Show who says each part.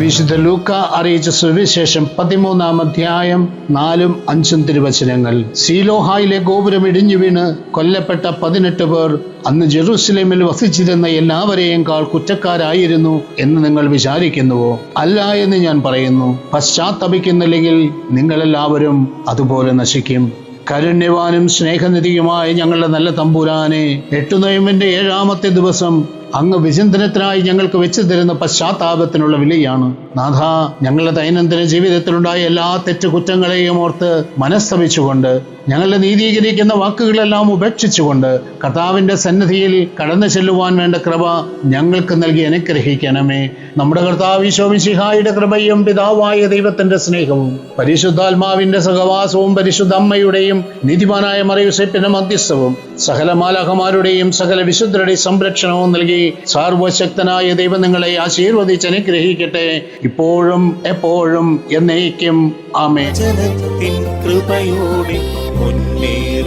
Speaker 1: വിശുദ്ധ ലൂക്ക അറിയിച്ച സുവിശേഷം പതിമൂന്നാം അധ്യായം നാലും അഞ്ചും തിരുവചനങ്ങൾ. സീലോഹായിലെ ഗോപുരം ഇടിഞ്ഞു വീണ് കൊല്ലപ്പെട്ട പതിനെട്ട് പേർ അന്ന് ജെറൂസലേമിൽ വസിച്ചിരുന്ന എല്ലാവരെയും കാൾ കുറ്റക്കാരായിരുന്നു എന്ന് നിങ്ങൾ വിചാരിക്കുന്നുവോ? അല്ല എന്ന് ഞാൻ പറയുന്നു. പശ്ചാത്തപിക്കുന്നില്ലെങ്കിൽ നിങ്ങളെല്ലാവരും അതുപോലെ നശിക്കും. കരുണ്യവാനും സ്നേഹനിധിയുമായ ഞങ്ങളുടെ നല്ല തമ്പുരാനെ എട്ടുനൊയമ്പിന്റെ ഏഴാമത്തെ ദിവസം അങ്ങ് വിചിന്തനത്തിനായി ഞങ്ങൾക്ക് വെച്ചു തരുന്ന പശ്ചാത്താപത്തിനുള്ള വിലയാണ്. നാഥ ഞങ്ങളുടെ ദൈനംദിന ജീവിതത്തിലുണ്ടായ എല്ലാ തെറ്റുകുറ്റങ്ങളെയും ഓർത്ത് മനസ്തപിച്ചുകൊണ്ട് ഞങ്ങളുടെ നീതീകരിക്കുന്ന വാക്കുകളെല്ലാം ഉപേക്ഷിച്ചുകൊണ്ട് കർത്താവിന്റെ സന്നിധിയിൽ കടന്നു ചെല്ലുവാൻ വേണ്ട കൃപ ഞങ്ങൾക്ക് നൽകി അനുഗ്രഹിക്കണമേ. നമ്മുടെ കർത്താവ് ഈശോമിശിഹായുടെ കൃപയും പിതാവായ ദൈവത്തിന്റെ സ്നേഹവും പരിശുദ്ധാത്മാവിന്റെ സഹവാസവും പരിശുദ്ധ അമ്മയുടെയും നീതിമാനായ മറിയുസേപ്പിന്റെ മധ്യസ്ഥവും സകല മാലാഹമാരുടെയും സകല വിശുദ്ധരുടെയും സംരക്ഷണവും നൽകി സാർവശക്തനായ ദൈവം നിങ്ങളെ ആശീർവദിച്ച് അനുഗ്രഹിക്കട്ടെ. ഇപ്പോഴും എപ്പോഴും എന്നേക്കും. ആമേ
Speaker 2: ജനത്തിൻ കൃപയോടെ മുന്നേറിയിടാം